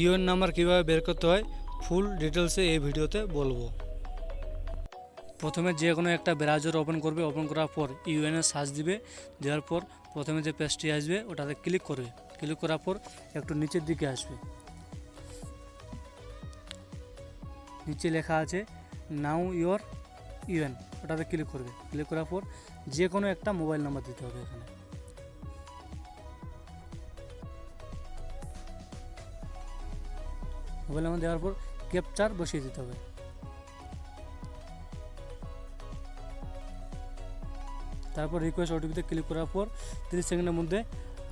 UN number কীভাবে বের করতে হয়, ফুল ডিটেলসে এই ভিডিওতে বলব। প্রথমে যে কোনো একটা ব্রাউজার ওপেন করবে, ওপেন করার পর ইউএনএ সার্চ দিবে, দেওয়ার পর প্রথমে যে পেজটি আসবে, ওটাতে ক্লিক করবে। ক্লিক করার পর একটু নিচের দিকে আসবে। নিচে লেখা আছে, নাও ইয়োর ইউএন ওটাতে ক্লিক করবে। ক্লিক করার পর যে কোনো একটা মোবাইল নাম্বার দিতে হবে এখানে। মোবাইল নাম্বার দেওয়ার পর ক্যাপচার বসিয়ে দিতে হবে। তারপর রিকোয়েস্ট ওটিপিতে ক্লিক করার পর তিরিশ সেকেন্ডের মধ্যে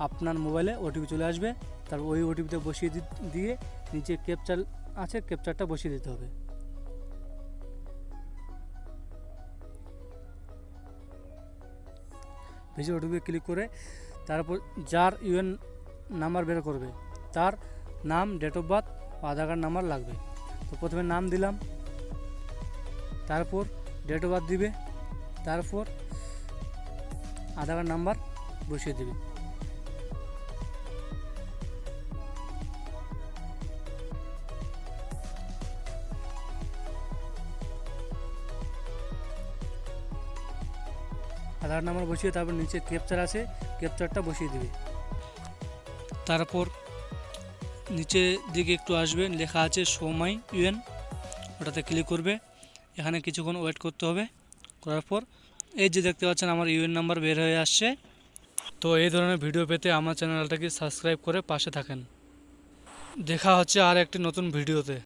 আপনার মোবাইলে ওটিপি চলে আসবে। তারপর ওই ওটিপিতে বসিয়ে দিয়ে নিচে ক্যাপচার আছে ক্যাপচারটা বসিয়ে দিতে হবে। ভেজে ওটিপি ক্লিক করে তারপর যার ইউএন নাম্বার বের করবে, তার নাম date of birth Aadhaar card number লাগবে। তো প্রথমে নাম দিলাম, তারপর ডেট অফ বার্থ দিবে, তারপর আধার কার্ড নাম্বার বসিয়ে দিবে। আধার নাম্বার বসিয়ে তারপর নিচে ক্যাপচার আছে ক্যাপচারটা বসিয়ে দিবে। তারপর নিচে দিকে একটু আসবেন লেখা আছে সময়, ইউএন। ওটাতে ক্লিক করবে। এখানে কিছুক্ষণ ওয়েট করতে হবে, করার পর। এই যে দেখতে পাচ্ছেন, আমার ইউএন নাম্বার বের হয়ে আসছে। তো এই ধরনের ভিডিও পেতে আমার চ্যানেলটাকে সাবস্ক্রাইব করে পাশে থাকেন। দেখা হচ্ছে আর একটি নতুন ভিডিওতে